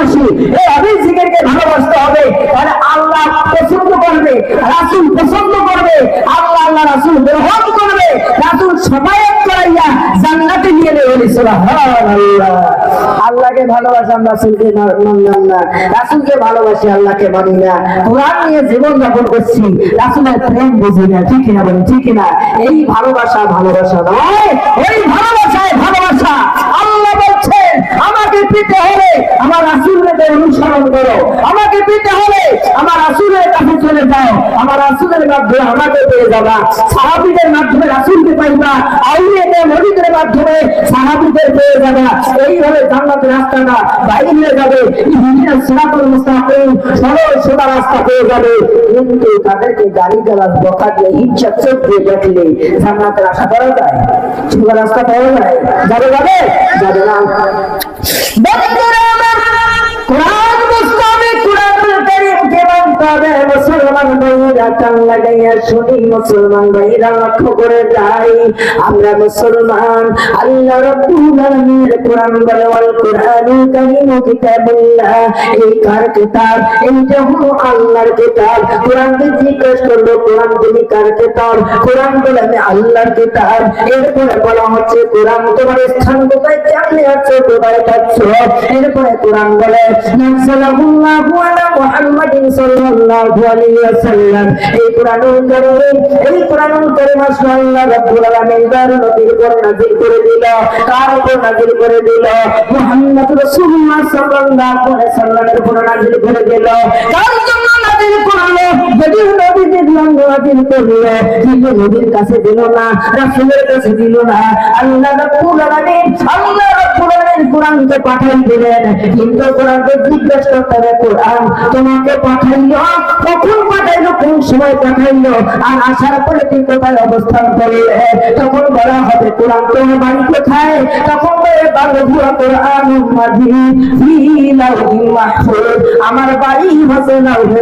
ভালোবাসি। এই জিকিরকে ভালোবাসতে হবে। তাহলে আল্লাহ পছন্দ করবে, রাসুল পছন্দ করবে, আল্লাহ আল্লাহ রাসুল গ্রহণ করবে। রাসুল সবাই করাইয়া জান্নাতে নিয়ে নেবে আল্লাহকে রাসুলকে মানলাম না। রাসুলকে ভালোবাসি, আল্লাহকে মানি না। কোরআন নিয়ে জীবন যাপন করছি, রাসুলের প্রেম বুঝি না, ঠিক ঠিক এই ভালোবাসা ভালোবাসা নয়। ভালোবাসায় ভালোবাসা। আল্লাহ বলছেন, আমাকে পেতে হলে আমার রাসুলকে অনুসরণ করো। আমাকে পেতে হলে আমার রাসুলের কাছে চলে যাও। আমার রাসুলের মাধ্যমে আমাকে পেয়ে যাবা। সাহাবিদের মাধ্যমে রাসুলকে পাইবা। আউলিয়াদের মরিদের মাধ্যমে সাহাবিদের পেয়ে যাবা। এইভাবে জান্নাতের রাস্তাটা। বাইরে যাবে। ইহুদিরা সিরাতুল মুস্তাকিম সরল সোজা রাস্তা পেয়ে যাবে। কিন্তু তাদেরকে গাড়ি গালাজ, বকা দিয়ে ইচ্ছা চোখ দিয়ে দেখলে জান্নাতের আশা করা যায়। সোজা রাস্তা পাওয়া যায়। যাবে যাবে? যাবে না। কান লাগাইয়া আল্লাহ রাব্বুল কোরআন বলে এরপরে বলা হচ্ছে, কোরআন তোমার স্থান কোথায়? কেমনে আছে? কোথায় এরপরে কোরআন বলে নাসালাহুল্লাহু আলা মুহাম্মাদিন সাল্লাল্লাহু এই কোরআনুল কারীম এই কোরআনুল কারীম আসলে আল্লাহ রাব্বুল আলামিন তার নবীর উপর নাযিল করে দিল কার উপর নাযিল করে দিল। মুহাম্মদ রাসূলুল্লাহ সাল্লাল্লাহু আলাইহি ওয়াসাল্লামের উপর নাযিল করে দিল। কার জন্য নাযিল করল যদি নবী দেখলাম নাযিল করল, কিন্তু নবীর কাছে দিল না, রাসূলের কাছে দিল না। আল্লাহ রাব্বুল আলামিন, আল্লাহ রাব্বুল কোরআনকে পাঠাই দিলেন। কিন্তু কোরআনকে করতে হবে, কোরআন তোমাকে পাঠাইলো? কখন পাঠাইলো? কোন সময় পাঠাইলো? আর আসার পরে তুই কোথায় অবস্থান করলে তখন বলা হবে, কোরআন তোমার বাড়ি কোথায়? তখন আমার বাড়ি হচ্ছে লাউহে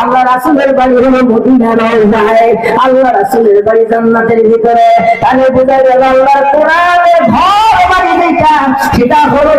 আল্লাহ রাসূলের বাড়ি হলো মদিনার রওজায় আল্লাহ রাসূলের বাড়ি জান্নাতের ভিতরে। তাহলে বোঝা গেল আল্লাহর কোরআনের ঘর বাড়ি যেটা সেটা হলো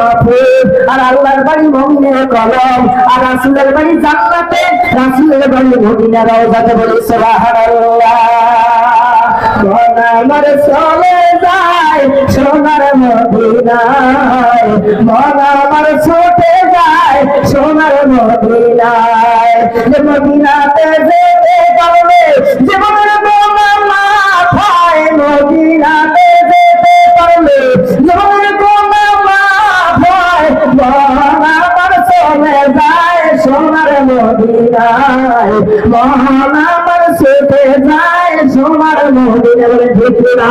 মাহফুজ আর আল্লাহর বাড়ি মুমিনের কলম। আর রাসূলের বাড়ি জান্নাতে। রাসূলের বাড়ি মদিনার রওজাতে বলি সুবহানাল্লাহ। আমার চলে যায় সোনার মদিনায়। মন ছুটে যায় সোনার মদিনায়। যে মদিনাতে যেতে পারবে, জীবনের বোমা মাথায় মদিনাতে যেতে পারবে। জীবনের বোমা মাথায় সোনার মদিনায়। ছুটে যায়, সোনার মদিনা বলে ঠিক না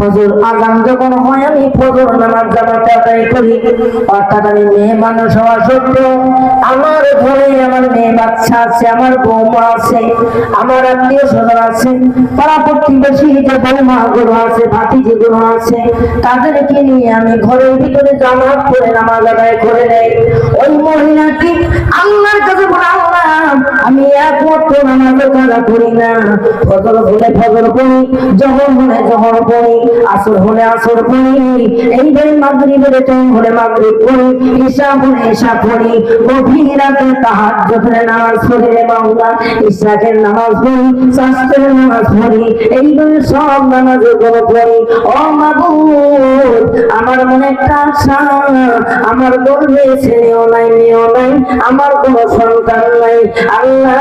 ফজর আগাম যখন হয়, আমি ফজর নামাজ জামাতে আদায় করি। অর্থাৎ আমি মেয়ে মানুষ হওয়া সত্ত্বেও আমার ঘরে আমার মেয়ে বাচ্চা আছে, আমার বৌমা আছে, আমার আত্মীয় স্বজন আছে, পাড়া প্রতিবেশী যে বৌমা গুলো আছে, ভাতিজি গুলো আছে, তাদেরকে নিয়ে আমি ঘরের ভিতরে জামাত করে নামাজ আদায় করে নেই। ওই মহিলাটি আল্লাহর কাছে আমি এক ওয়াক্ত নামাজ করি না। ফজর হলে ফজর পড়ি জহর হলে জহর পড়ি আসর হলে আসর পড়ি এইভাবে মাগরিবের টাইম হলে মাগরিব পড়ি ঈশা হলে ঈশা পড়ি গভীর রাতে তাহাজ্জুদের নামাজ পড়ি রে মাওলা ইশরাকের নামাজ পড়ি শাস্ত্রের নামাজ পড়ি এইভাবে সব নামাজগুলো পড়ি ও মাবুদ আমার মনে একটা আশা, আমার গর্বে ছেলেও নাই মেয়েও নাই, আমার কোনো সন্তান নাই। আল্লাহ,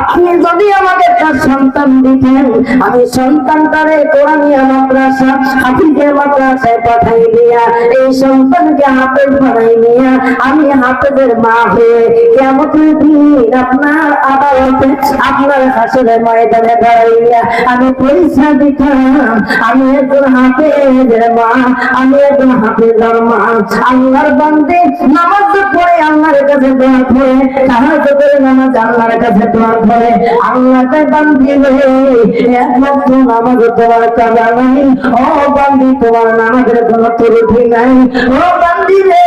আপনি যদি আমাকে একটা সন্তান দিতেন, আমি সন্তানটারে কোরআনিয়া মাদ্রাসা হাফিজের দিয়া নিয়া আমি হাফেজের মা হয়ে কেমন দিন আপনার আদালতে, আপনার পরীক্ষা দিতাম, আমি একজন হাফেজের মা, আমি একজন হাফেজ মা। আল্লাহর বান্দে নামাজ পড়ে আল্লাহর কাছে দোয়া করে তাহাজ করে নামাজ আল্লাহর কাছে দোয়া করে। আল্লাহ তাই একমাত্র নামাজ তোমার কাজা নাই ও বান্দি তোমার নামাজের কোনো ত্রুটি নাই। ও বান্দি রে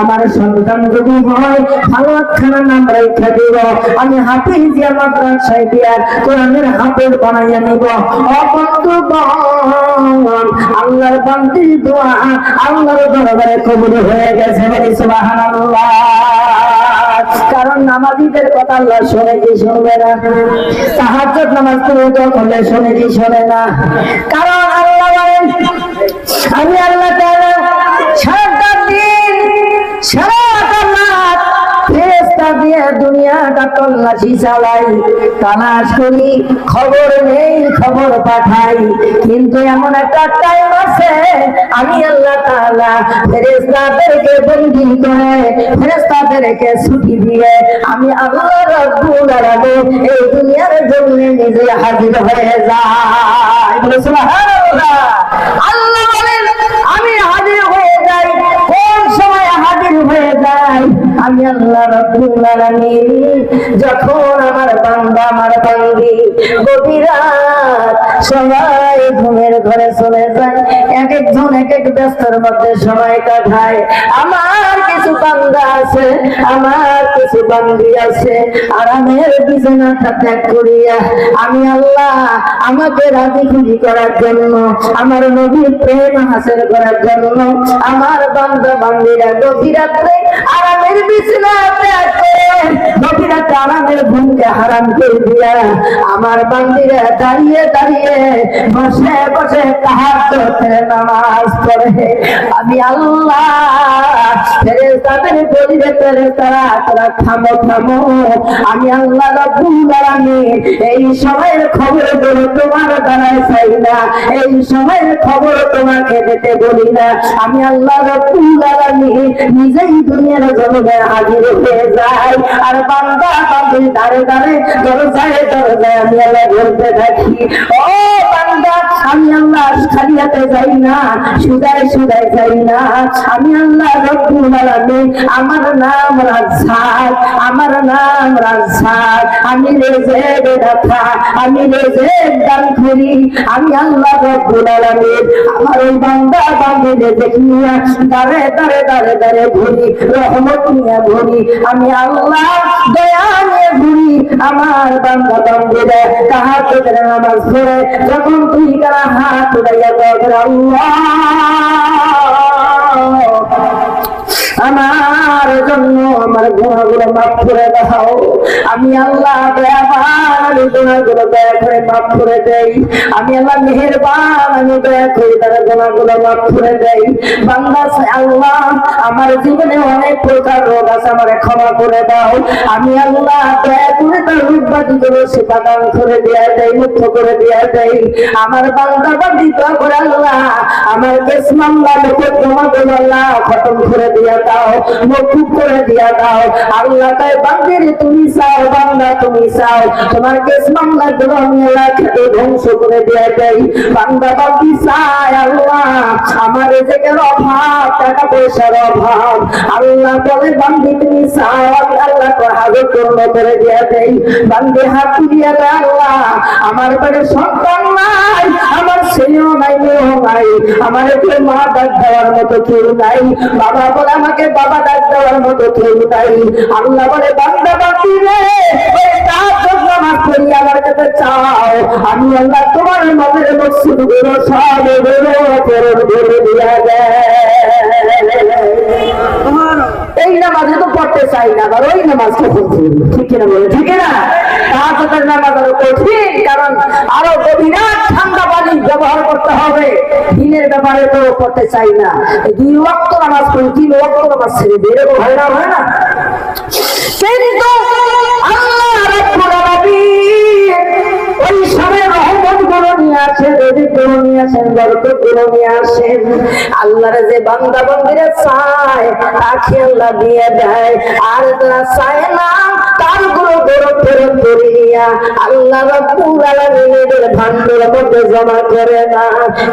আমার সন্তান যদি হয় একখানা নাম রেখা দিব। আমি হাফিজ দিয়া মাদ্রাসায় দিয়া কোরআনের হাফেজ বানাইয়া নিব। আল্লাহর বান্দির দোয়া আল্লাহর দরবারে কবুল হয়ে গেছে সুবহানাল্লাহ। কারণ নামাজিদের কথা আল্লাহ শুনে কি শুনবে না? সাহায্য নামাজ পড়ে করলে শুনে কি শোনে না? কারণ আল্লাহ বলেন, আমি আল্লাহ সারাটা দিন ফেরেশতা দিয়ে দুনিয়াটা তল্লাশি চালাই। তালাশ করি, খবর নেই, খবর পাঠাই। কিন্তু এমন একটা টাইম আছে, আমি আল্লাহ তাআলা ফেরেশতাদেরকে বন্দী করে, ফেরেশতাদেরকে ছুটি দিয়ে আমি আল্লাহ রব্বুল আলামিন এই দুনিয়ার জন্য নিজে হাজির হয়ে যাই। বলে সুবহানাল্লাহ। আল্লাহ আমি আল্লাহ রব্বুল আলামিন যখন আমার বান্দা আমার বান্দি গভীর সবাই ঘুমের ঘরে চলে যায়। এক একজন এক এক ব্যস্তর মধ্যে সময় কাটায়। আমার কিছু বান্দা আছে, আমার কিছু বান্দি আছে। আরামের বিছানাটা ত্যাগ করিয়া আমি আল্লাহ আমাকে রাজি খুশি করার জন্য, আমার নবীর প্রেম হাসিল করার জন্য, আমার বান্দা বান্দিরা গভীর রাত্রে আরামের বিছানা ত্যাগ করে ঘুমকে হারাম করে দিয়া আমার বান্দিরা দাঁড়িয়ে দাঁড়িয়ে বসে বসে তাহাজ্জুদের নামাজ পড়ে। আমি আল্লাহ, ফেরেশতাদের বলি রে ফেরেশতারা তোরা থামো থামো। আমি আল্লাহ রাব্বুল আলামিন, এই সময়ের খবরগুলো তোমার দ্বারাই চাই না, এই সময়ের খবর তোমাকে দিতে বলি না। আমি আল্লাহ রাব্বুল আলামিন, নিজেই দুনিয়ার জগতে হাজির হয়ে যাই। আর বান্দা বান্দির দাঁড়ে দাঁড়ে দরজায় দরজায় আমি আল্লাহ বলতে থাকি। ও বান্দা আমি আল্লাহ খালি হাতে যাই না, সুদায় সুদায় যাই না। আমি আল্লাহ আলামিন, আমার নাম রাজ্জাক, আমার নাম রাজ্জাক। আমি রেজে বেদাতা, আমি রেজে দান করি আমি আল্লাহ রব্বুল আমার ওই বান্দা বান্দিদের দেখিয়া দাঁড়ে দাঁড়ে দাঁড়ে দাঁড়ে ঘুরি, রহমত নিয়ে ঘুরি। আমি আল্লাহ দয়া নিয়ে ঘুরি, আমার বান্দা বান্দিরা তাহার নামাজ পড়ে, যখন তুই তারা হাত আল্লাহ। আমার জন্য আমার গুণাগুলো মাফ করে দাও। আমি আল্লাহ দয়াবান আমি গুণাগুলো দয়া করে মাফ করে দেই। আমি আল্লাহ মেহেরবান, আমি দয়া করে তার গুণাগুলো মাফ করে দেই। বাংলা আল্লাহ, আমার জীবনে অনেক প্রকার রোগ আছে, আমার ক্ষমা করে দাও। আমি আল্লাহ দয়া করে তার রূপবাদী গুলো সেবা দান করে দেয়া দেয় মুক্ত করে দেয়া দেয় আমার বান্দা, বান্দি, দয়া করে আল্লাহ, আমার কেস মামলা লোকে তোমাদের আল্লাহ খতম করে দিয়া দাও। মকুব করে দিয়া দাও। আল্লাহ তাই বান্দির, তুমি চাও, বান্দা তুমি চাও। তোমার কেস মামলা আল্লাহ খেতে ধ্বংস করে দিয়া দেই বান্দা বান্দি চাই আল্লাহ, আমার রেজেকের অভাব, টাকা পয়সার অভাব। আল্লাহ বলে, বান্দি তুমি চাও, আমি আল্লাহ তো হাজর পূর্ণ করে দিয়া হাত দেয় আল্লাহ, আমার সন্তান নাই, আমার ছেলেও নাই, মেয়েও নাই, আমার মা ডাক দেওয়ার মতো কেউ নাই। বাবা বলে, আমাকে বাবা ডাক দেওয়ার মতো কেউ নাই আল্লাহ বলে, বান্দা, বাকি রে তার জন্য আমার করি, আমার কাছে চাও। আমি আল্লাহ তোমার মতের মসজিদগুলো সবগুলো করে দিয়ে দেয় এই নামাজে তো পড়তে চাই না, আবার ওই নামাজ ঠিক কিনা বলে? ঠিক না তাহাজের নামাজ আরও কঠিন, কারণ আরও গভীরাত ঠান্ডা পানি ব্যবহার করতে হবে। দিনের ব্যাপারে তো পড়তে চাই না। দুই ওয়াক্ত নামাজ তিন ওয়াক্ত নামাজ ছেড়ে হয় না হয় না? কিন্তু আসেন বরকত নিয়ে আসেন। আল্লাহর যে বান্দা বান্দিরা চায়, তাকে আল্লাহ দিয়ে দেয়। আর যারা চায় না, তারগুলো করে নিয়া আল্লাহ ভান্ডারের মধ্যে জমা করে না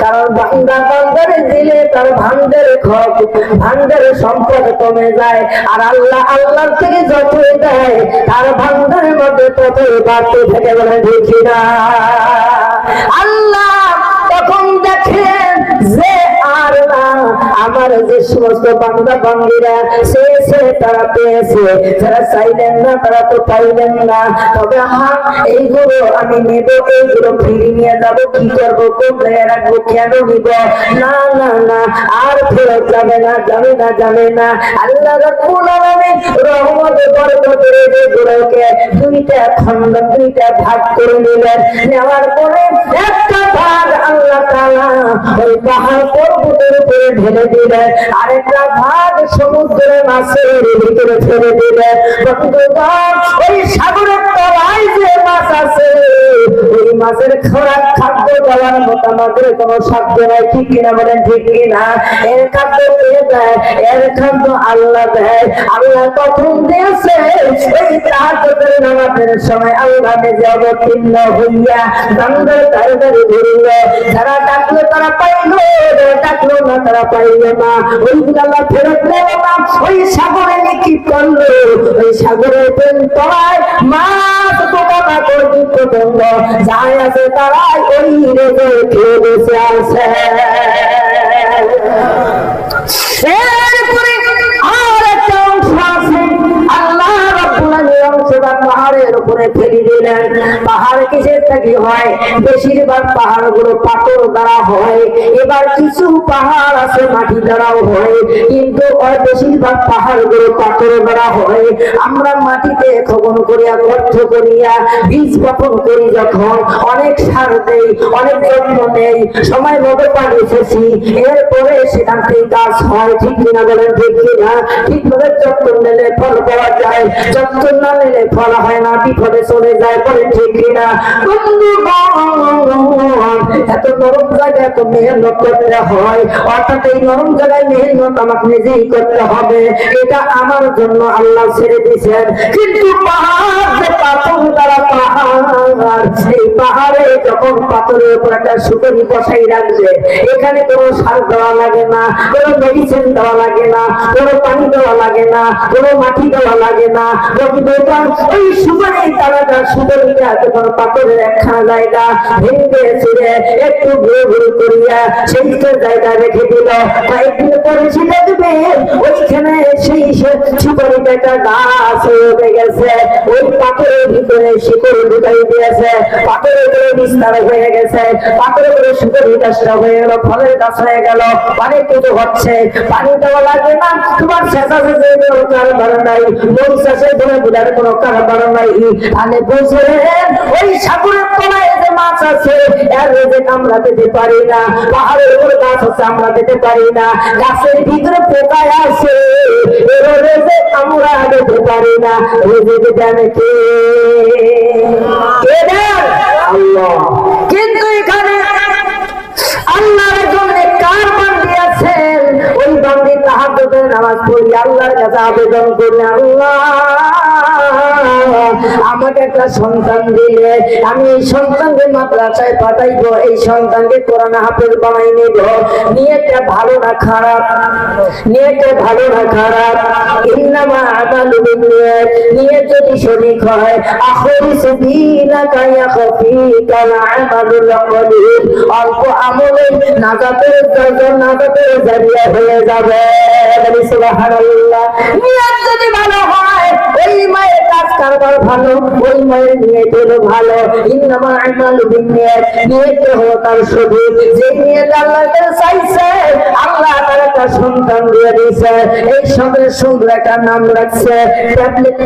কারণ বান্দা বান্দারে দিলে তার ভান্ডারে ভান্ডারে সম্পদ কমে যায়। আর আল্লাহ আল্লাহর থেকে যতই দেয়, তার ভান্ডারের মধ্যে ততই বাড়তে থাকে বলে দেখি না। আল্লাহ আমার যে সমস্ত বান্দা বান্দিরা চেয়েছে, তারা পেয়েছে। যারা চাইলেন না, তারা তো পাইলেন না। তবে হ্যাঁ এইগুলো আমি নেব, এইগুলো ফিরিয়ে নিয়ে যাব। কি করব জায়গায় রাখব, কেন নিব? না না না, আর ফেরত যাবে না যাবে না যাবে না। আল্লাহ রহমতে বরকতের এগুলোকে দুইটা খণ্ড দুইটা ভাগ করে নিলেন। নেওয়ার পরে একটা ভাগ আল্লাহ ওই পাহাড় পর্বতের উপরে ঢেলে দিলেন। আরেকটা ভাগ সমুদ্রের মাছের ভিতরে ফেলে দিলেন। ওই সাগরের তলায় যে মাছ আছে, ওই মাছের খোরাক খাদ্য দেওয়ার মতো আমাদের কোনো সাধ্য নাই। ঠিক কিনা বলেন, ঠিক কিনা? এর খাদ্য কে দেয়? এর খাদ্য আল্লাহ দেয়। আল্লাহ কখন দিয়েছে? ওই তাহাজ্জুদের নামাজের সময় আল্লাহ নিজে অবতীর্ণ হইয়া দান্দার তাড়াতাড়ি ধরিল যারা ডাকলো, তারা পাইলো ডাকলো না, তারা পাইলো না। ওইগুলো আল্লাহ ফেরত দেয় না। ওই সাগরে নিক্ষিপ করল। ওই সাগরের প্রেম তলায় মাছ পোকা মাকড় কীট পতঙ্গ যাই আছে তারাই ওই রেগে খেয়ে বসে আছে। অংশটা পাহাড়ের উপরে ফেলে দিলেন। পাহাড় কিসের থেকে হয়? বেশিরভাগ পাহাড়গুলো পাথর দ্বারা হয়। এবার কিছু পাহাড় আছে মাটি দ্বারাও হয়, কিন্তু বেশিরভাগ পাহাড়গুলো পাথর দ্বারা হয়। আমরা মাটিতে খবন করিয়া, গর্ত করিয়া, বীজ বপন করি যখন। অনেক সার দেই, অনেক যত্ন নেই, সময় মতো পানি সেচি এরপরে সেখান থেকে গাছ হয়, ঠিক কিনা বলেন, ঠিক কিনা? ঠিকভাবে যত্ন নিলে ফল পাওয়া যায়। যত্ন না নিলে ফল হয় না বিফলে চলে যায় বলেন ঠিক কিনা? বন্ধুগণ, এত নরম জায়গায় এত মেহনত করতে হয়। অর্থাৎ এই নরম জায়গায় মেহনত আমাকে নিজেই করতে হবে। এটা আমার জন্য আল্লাহ ছেড়ে দিয়েছেন। কিন্তু পাহাড় পাথর দ্বারা পাহাড় এই পাহাড়ে যখন পাথরের উপর একটা সুতরি বসাই রাখবে এখানে কোনো সার দেওয়া লাগে না কোনো মেডিসিন দেওয়া লাগে না কোনো পানি দেওয়া লাগে না কোনো মাটি দেওয়া লাগে না। বন্ধুগণ, সুতরি তারাটা পাথরের একখানা জায়গা ভেঙে একটু ঘুরে ঘুরে করিয়া সেই জায়গা রেখে দিল। পরে ওইখানে সেই একটা গাছ হয়ে গেছে। ওই পাথরের ভিতরে শিকড় ঢুকাই দিয়েছে। পাথরের বিস্তার হয়ে গেছে। পাথরের সুতরি গাছটা হয়ে গেল, ফলের গাছ হয়ে গেল। পানি কিছু হচ্ছে। পানি দেওয়া লাগে না। তোমার শেষা শেষে নাই। ধরে বোঝার কোনো বুঝলেন ওই সাগরের তলায় যে মাছ আছে, এর আমরা পারি না। পাহাড়ের উপর গাছ আছে, আমরা পারি না। গাছের ভিতরে পোকায় আছে এর আমরা পারি না। দেন কে? কিন্তু এখানে আল্লাহর জন্য কার বান্দি আছেন। ওই বান্দি তাহাজ্জুদের নামাজ পড়ি আল্লাহর কাছে আবেদন আল্লাহ। আমাকে একটা সন্তান দিলে, আমি এই সন্তানকে মাদ্রাসায় পাঠাইবো, এই সন্তানকে কোরআন হাফেজ বানাই নেব। নিয়েটা ভালো না খারাপ? নিয়েটা ভালো না খারাপ? ইন্নামা আমালু বিনিয়াত, নিয়ত যদি সঠিক হয় আখরিস দীনাকা ইয়াখফিকা আমালুল কলিল। অল্প আমলে নাজাতের দরজা নাজাতের জারিয়া হয়ে যাবে। সুবহানাল্লাহ। নিয়ত যদি ভালো হয়, ওই মায়ের কাজ কারবার ভালো, ওই মায়ের নিয়ে হলো ভালো। ইন্নামা আমালু নিয়ত হলো তার শুধু যে নিয়ত আল্লাহ তাআলা চাইছে, আল্লাহ তার একটা সন্তান দিয়ে দিয়েছে। এই সন্তানের সুন্দর একটা নাম রাখছে, ট্যাবলেট